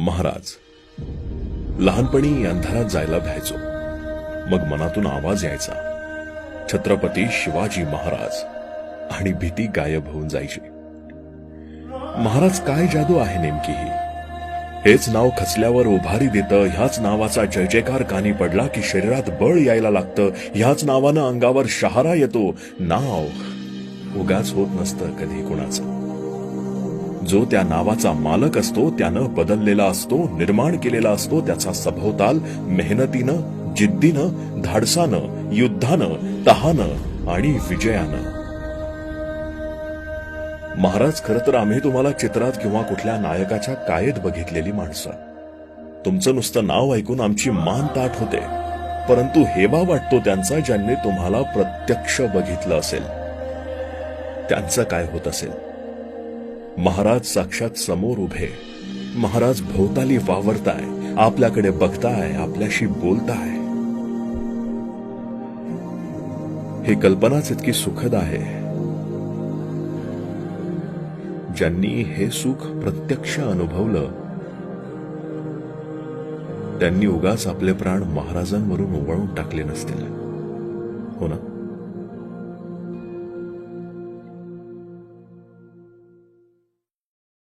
महाराज लहानपणी अंधारात जायला भ्यायचो. मग मनातून आवाज यायचा छत्रपती शिवाजी महाराज आणि भीती गायब होऊन जायची. महाराज काय जादू आहे नेमकी ही? हेच नाव खचल्यावर उभारी देतं ह्याच नावाचा जय जयकार कानी पडला की शरीरात बळ यायला लागतं ह्याच नावानं अंगावर शहारा येतो. नाव उगाच होत नसतं कधी कुणाचं. जो त्या नावाचा मालक असतो त्यानं बदललेला असतो निर्माण केलेला असतो त्याचा सभोवताल मेहनतीनं जिद्दीनं धाडसानं युद्धानं तहानं आणि विजयानं. महाराज खरं तर आम्ही तुम्हाला चित्रात किंवा कुठल्या नायकाच्या कायेत बघितलेली माणसं. तुमचं नुसतं नाव ऐकून आमची मान ताट होते. परंतु हेवा वाटतो त्यांचा ज्यांनी तुम्हाला प्रत्यक्ष बघितलं असेल. त्यांचं काय होत असेल? महाराज साक्षात समोर उभे. महाराज भोवताली वावरताय आपल्याकडे बघताय आपल्याशी बोलताय. ही कल्पनाच इतकी सुखद आहे. ज्यांनी हे सुख प्रत्यक्ष अनुभवलं त्यांनी उगाच आपले प्राण महाराजांवरून उवळून टाकले नसतील. हो ना?